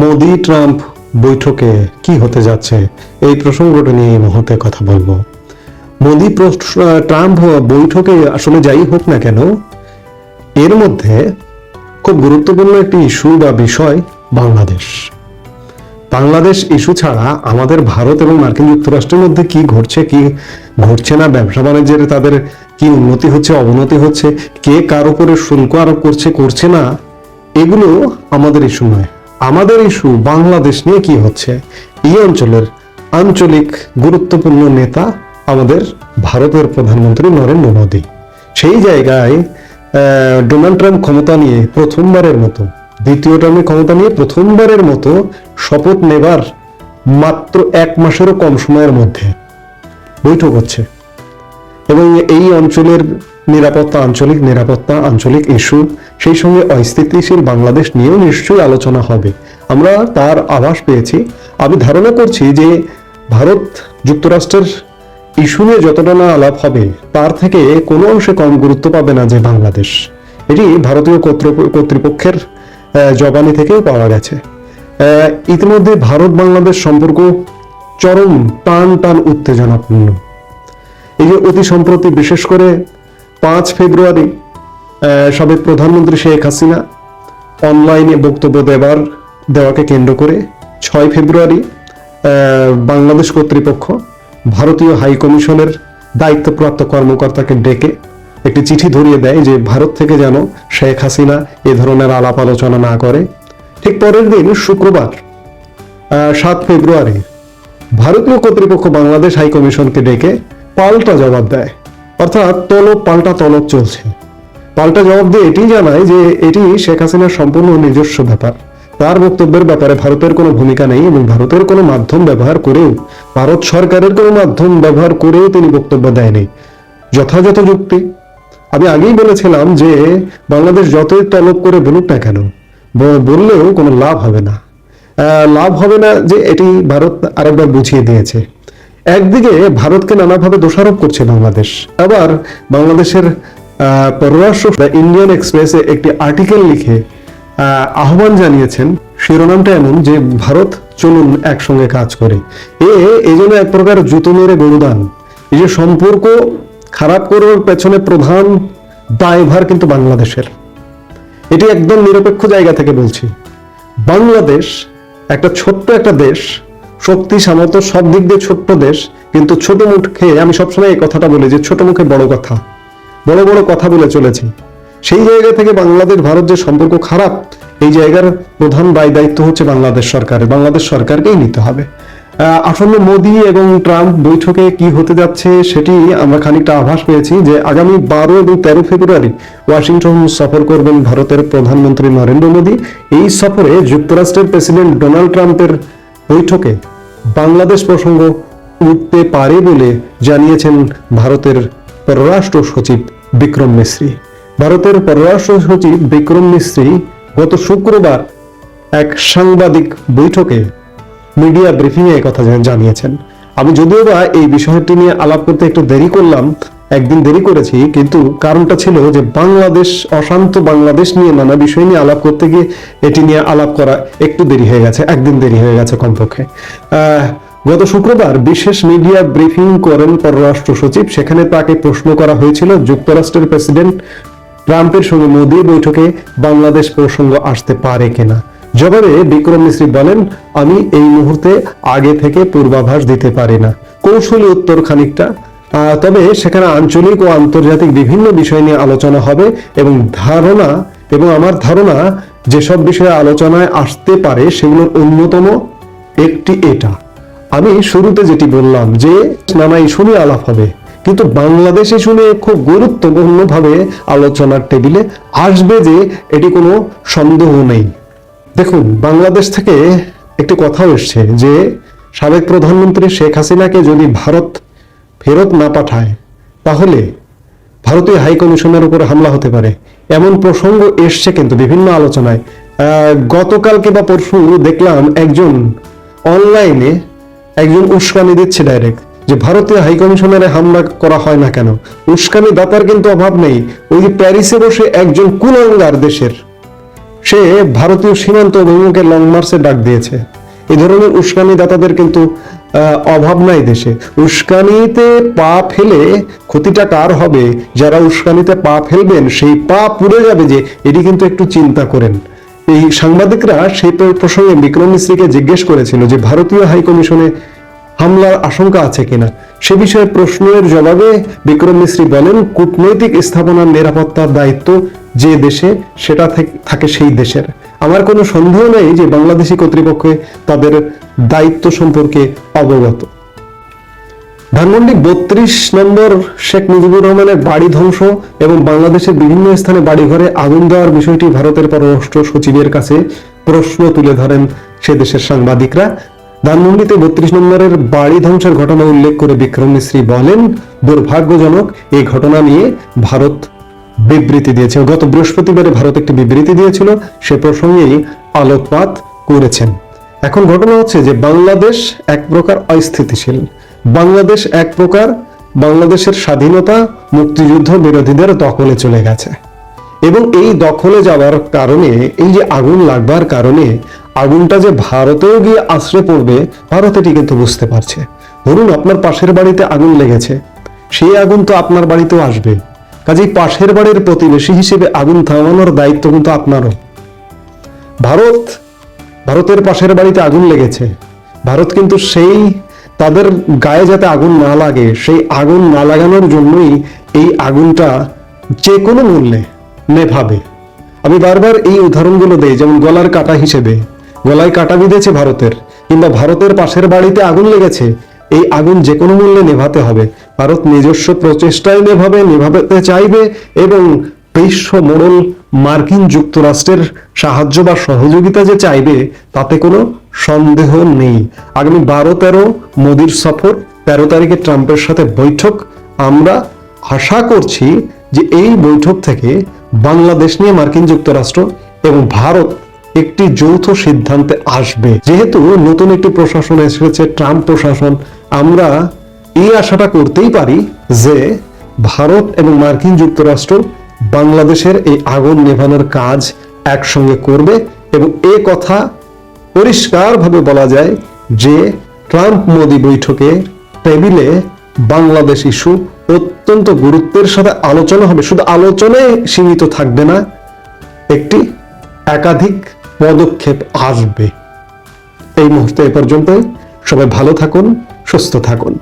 Modi Trump বৈঠকে কি হতে যাচ্ছে, এই প্রসঙ্গটা নিয়ে এই মুহূর্তে কথা বলব। মোদি ট্রাম্প বৈঠকে আসলে যাই হোক না কেন, এর মধ্যে খুব গুরুত্বপূর্ণ একটি ইস্যু বা বিষয় বাংলাদেশ। বাংলাদেশ ইস্যু ছাড়া আমাদের ভারত এবং মার্কিন যুক্তরাষ্ট্রের মধ্যে কি ঘটছে কি ঘটছে না, ব্যবসা বাণিজ্যের তাদের কি উন্নতি হচ্ছে, অবনতি হচ্ছে, কে কার উপরে শুল্ক আরোপ করছে করছে না, এগুলো আমাদের ইস্যু নয়। আমাদের ইস্যু বাংলাদেশ নিয়ে কি হচ্ছে? এই অঞ্চলের আঞ্চলিক গুরুত্বপূর্ণ নেতা আমাদের ভারতের প্রধানমন্ত্রী নরেন্দ্র মোদী। সেই জায়গায় ডোনাল্ড ট্রাম্প ক্ষমতা নিয়ে প্রথমবারের মতো, দ্বিতীয় টার্মে ক্ষমতা নিয়ে প্রথমবারের মতো শপথ নেবার মাত্র এক মাসেরও কম সময়ের মধ্যে বৈঠক হচ্ছে। এবং এই অঞ্চলের নিরাপত্তা আঞ্চলিক নিরাপত্তা আঞ্চলিক ইস্যু, সেই সঙ্গে অস্থিতিশীল বাংলাদেশ নিয়েও নিশ্চয়ই আলোচনা হবে। আমরা তার আভাস পেয়েছি। আমি ধারণা করছি যে ভারত যুক্তরাষ্ট্রের ইস্যু নিয়ে যতটা না আলাপ হবে, তার থেকে কোনো অংশে কম গুরুত্ব পাবে না যে বাংলাদেশ। এটি ভারতীয় কর্তৃপ- কর্তৃপক্ষের জবানি থেকেও পাওয়া গেছে। ইতিমধ্যে ভারত বাংলাদেশ সম্পর্ক চরম টান টান উত্তেজনাপূর্ণ। এই যে অতি সম্প্রতি বিশেষ করে পাঁচ ফেব্রুয়ারি সাবেক প্রধানমন্ত্রী শেখ হাসিনা অনলাইনে বক্তব্য দেবার, দেওয়াকে কেন্দ্র করে ছয় ফেব্রুয়ারি বাংলাদেশ কর্তৃপক্ষ ভারতীয় হাই কমিশনের দায়িত্বপ্রাপ্ত কর্মকর্তাকে ডেকে একটি চিঠি ধরিয়ে দেয় যে ভারত থেকে যেন শেখ হাসিনা এ ধরনের আলাপ আলোচনা না করে। ঠিক পরের দিন শুক্রবার সাত ফেব্রুয়ারি, ভারতীয় কর্তৃপক্ষ বাংলাদেশ হাই কমিশনকে ডেকে পাল্টা জবাব দেয়। অর্থাৎ তলব পাল্টা তলব চলছে। পাল্টা জবাব দিয়ে এটি জানায় যে এটি শেখ হাসিনার সম্পূর্ণ নিজস্ব ব্যাপার। তার বক্তব্যের ব্যাপারে ভারতের কোনো ভূমিকা নেই এবং ভারতের কোনো মাধ্যম ব্যবহার করেও, ভারত সরকারের কোনো মাধ্যম ব্যবহার করেও তিনি বক্তব্য দেয়নি। যথাযথ যুক্তি। আমি আগেই বলেছিলাম যে বাংলাদেশ যতই তলব করে বলুক না কেন বললেও কোনো লাভ হবে না। লাভ হবে না যে এটি ভারত আরেকবার বুঝিয়ে দিয়েছে। একদিকে ভারতকে নানাভাবে দোষারোপ করছে বাংলাদেশ আবার বাংলাদেশের পররাষ্ট্র ইন্ডিয়ান এক্সপ্রেসে একটি আর্টিকেল লিখে আহ, আহ্বান জানিয়েছেন। শিরোনামটা এমন যে ভারত চলুন একসঙ্গে কাজ করে। এ এই জন্য এক প্রকার জুতো মেরে গরুদান। এই যে সম্পর্ক খারাপ করার পেছনে প্রধান দায়ভার কিন্তু বাংলাদেশের। এটি একদম নিরপেক্ষ জায়গা থেকে বলছি। বাংলাদেশ একটা ছোট্ট একটা দেশ শক্তি, সামর্থ্য সব দিক দিয়ে ছোট্ট দেশ, কিন্তু ছোট মুখে আমি সবসময় এই কথাটা বলি যে ছোট মুখে বড় কথা। বড় বড় কথা বলে চলেছি। সেই জায়গা থেকে বাংলাদেশ, ভারত যে সম্পর্ক খারাপ, এই জায়গার প্রধান দায় দায়িত্ব হচ্ছে বাংলাদেশ সরকারের। বাংলাদেশ সরকারকেই নিতে হবে। আসন্ন মোদি এবং ট্রাম্প বৈঠকে কি হতে যাচ্ছে সেটি আমরা খানিকটা আভাস পেয়েছি যে আগামী বারো এবং তেরো ফেব্রুয়ারি ওয়াশিংটন সফর করবেন ভারতের প্রধানমন্ত্রী নরেন্দ্র মোদী। এই সফরে যুক্তরাষ্ট্রের প্রেসিডেন্ট ডোনাল্ড ট্রাম্পের বৈঠকে বাংলাদেশ প্রসঙ্গ উঠতে পারে বলে জানিয়েছেন ভারতের পররাষ্ট্র সচিব বিক্রম মিশ্রী ভারতের পররাষ্ট্র সচিব বিক্রম মিশ্রি গত শুক্রবার এক সাংবাদিক বৈঠকে মিডিয়া ব্রিফিং এ কথা জানিয়েছেন। আমি যদিও বা এই বিষয়টি নিয়ে আলাপ করতে একটু দেরি করলাম একদিন দেরি করেছি, কিন্তু কারণটা ছিল যে বাংলাদেশ, অশান্ত বাংলাদেশ নিয়ে নানা বিষয় নিয়ে আলাপ করতে গিয়ে এটি নিয়ে আলাপ করা একটু দেরি হয়ে গেছে, একদিন দেরি হয়ে গেছে কমপক্ষে। গত শুক্রবার বিশেষ মিডিয়া ব্রিফিং করেন পররাষ্ট্র সচিব, সেখানে তাকে প্রশ্ন করা হয়েছিল, যুক্তরাষ্ট্রের প্রেসিডেন্ট ট্রাম্পের সঙ্গে মোদী বৈঠকে বাংলাদেশ প্রসঙ্গ আসতে পারে কিনা। জবাবে বিক্রম মিশ্রি বলেন, আমি এই মুহূর্তে আগে থেকে পূর্বাভাস দিতে পারি না। কৌশলী উত্তর খানিকটা তবে সেখানে আঞ্চলিক ও আন্তর্জাতিক বিভিন্ন বিষয় নিয়ে আলোচনা হবে এবং ধারণা এবং আমার ধারণা যেসব বিষয়ে আলোচনায় আসতে পারে সেগুলোর অন্যতম একটি এটা। আমি শুরুতে যেটি বললাম যে, নানা ইস্যু নিয়ে আলাপ হবে, কিন্তু বাংলাদেশ ইস্যু নিয়ে খুব গুরুত্বপূর্ণভাবে আলোচনার টেবিলে আসবে যে, এটি কোনো সন্দেহ নেই। দেখুন, বাংলাদেশ থেকে একটি কথাও এসছে যে, সাবেক প্রধানমন্ত্রী শেখ হাসিনাকে যদি ভারত ফেরত না পাঠায়, তাহলে ভারতীয় হাই কমিশনের উপরে হামলা হতে পারে। এমন প্রসঙ্গ এসছে কিন্তু বিভিন্ন আলোচনায়। গতকালকে বা পরশু দেখলাম একজন অনলাইনে একজন উস্কানি দিচ্ছে ডাইরেক্ট যে ভারতীয় হাই কমিশনারে হামলা করা হয় না কেন? উস্কানি দাতার কিন্তু অভাব নেই। ওই যে প্যারিসে বসে একজন কুলাঙ্গার দেশের, সে ভারতীয় সীমান্ত অভিমুখে লং মার্চে ডাক দিয়েছে। এই ধরনের উস্কানি দাতাদের কিন্তু অভাব নাই দেশে। উস্কানিতে পা ফেলে ক্ষতিটা কার হবে? যারা উস্কানিতে পা ফেলবেন, সেই পা পুড়ে যাবে যে, এটি কিন্তু একটু চিন্তা করেন। এই সাংবাদিকরা সেই প্রসঙ্গে বিক্রম মিশ্রীকে জিজ্ঞেস করেছিল যে, ভারতীয় হাইকমিশনে হামলার আশঙ্কা আছে কিনা? সে বিষয়ে প্রশ্নের জবাবে বিক্রম মিশ্রী বলেন, কূটনৈতিক স্থাপনার নিরাপত্তার দায়িত্ব যে দেশে, সেটা থাকে সেই দেশের। আমার কোনো সন্দেহ নেই যে বাংলাদেশি কর্তৃপক্ষ তাদের দায়িত্ব সম্পর্কে অবগত। ধানমন্ডি বত্রিশ নম্বর শেখ মুজিবুর রহমানের বাড়ি ধ্বংস এবং বাংলাদেশের বিভিন্ন স্থানে বাড়িঘরে আগুন দেওয়ার বিষয়টি ভারতের পররাষ্ট্র সচিবের কাছে প্রশ্ন তুলে ধরেন সে দেশের সাংবাদিকরা। ধানমন্ডিতে বত্রিশ নম্বরের বাড়ি ধ্বংসের ঘটনা উল্লেখ করে বিক্রম মিশ্রী বলেন, দুর্ভাগ্যজনক, এই ঘটনা নিয়ে ভারত বিবৃতি দিয়েছে। গত বৃহস্পতিবারে ভারত একটি বিবৃতি দিয়েছিল, সে প্রসঙ্গেই আলোকপাত করেছেন। এখন ঘটনা হচ্ছে যে বাংলাদেশ এক প্রকার অস্থিতিশীল। বাংলাদেশ এক প্রকার বাংলাদেশের স্বাধীনতা, মুক্তিযুদ্ধ বিরোধীদের দখলে চলে গেছে। এবং এই দখলে যাওয়ার কারণে, এই যে আগুন লাগবার কারণে, আগুনটা যে ভারতেও গিয়ে আশ্রে পড়বে, ভারত এটি কিন্তু বুঝতে পারছে। ধরুন আপনার পাশের বাড়িতে আগুন লেগেছে, সেই আগুন তো আপনার বাড়িতেও আসবে। কাজেই পাশের বাড়ির প্রতিবেশী হিসেবে আগুন থামানোর দায়িত্ব কিন্তু আপনারও। ভারত, ভারতের পাশের বাড়িতে আগুন লেগেছে। ভারত কিন্তু সেই তাদের গায়ে যাতে আগুন না লাগে, সেই আগুন না লাগানোর জন্যই এই আগুনটা যে কোনো মূল্যে নেভাবে। আমি বারবার এই উদাহরণগুলো দেই, যেমন গলার কাটা হিসেবে। গলায় কাটা বিঁধেছে ভারতের, কিংবা ভারতের পাশের বাড়িতে আগুন লেগেছে, এই আগুন যে কোনো মূল্যে নেভাতে হবে। ভারত নিজস্ব প্রচেষ্টায় নেভাবে নেভাতে চাইবে এবং বিশ্ব মোড়ল মার্কিন যুক্তরাষ্ট্রের সাহায্য বা সহযোগিতা যে চাইবে, তাতে কোনো সন্দেহ নেই। আগামী বারো তেরো মোদির সফর, তেরো তারিখে ট্রাম্পের সাথে বৈঠক। আমরা আশা করছি যে এই বৈঠক থেকে বাংলাদেশ নিয়ে মার্কিন যুক্তরাষ্ট্র এবং ভারত একটি যৌথ সিদ্ধান্তে আসবে। যেহেতু নতুন একটি প্রশাসন এসেছে, ট্রাম্প প্রশাসন, আমরা এই আশাটা করতেই পারি যে ভারত এবং মার্কিন যুক্তরাষ্ট্র বাংলাদেশের এই আগুন নেভানোর কাজ একসঙ্গে করবে এবং এ কথা পরিষ্কারভাবে বলা যায় যে ট্রাম্প মোদি বৈঠকে টেবিলে বাংলাদেশ ইস্যু অত্যন্ত গুরুত্বের সাথে আলোচনা হবে। শুধু আলোচনায় সীমিত থাকবে না, একটি একাধিক পদক্ষেপ আসবে। এই মুহূর্তে এ পর্যন্ত সবাই ভালো থাকুন, সুস্থ থাকুন।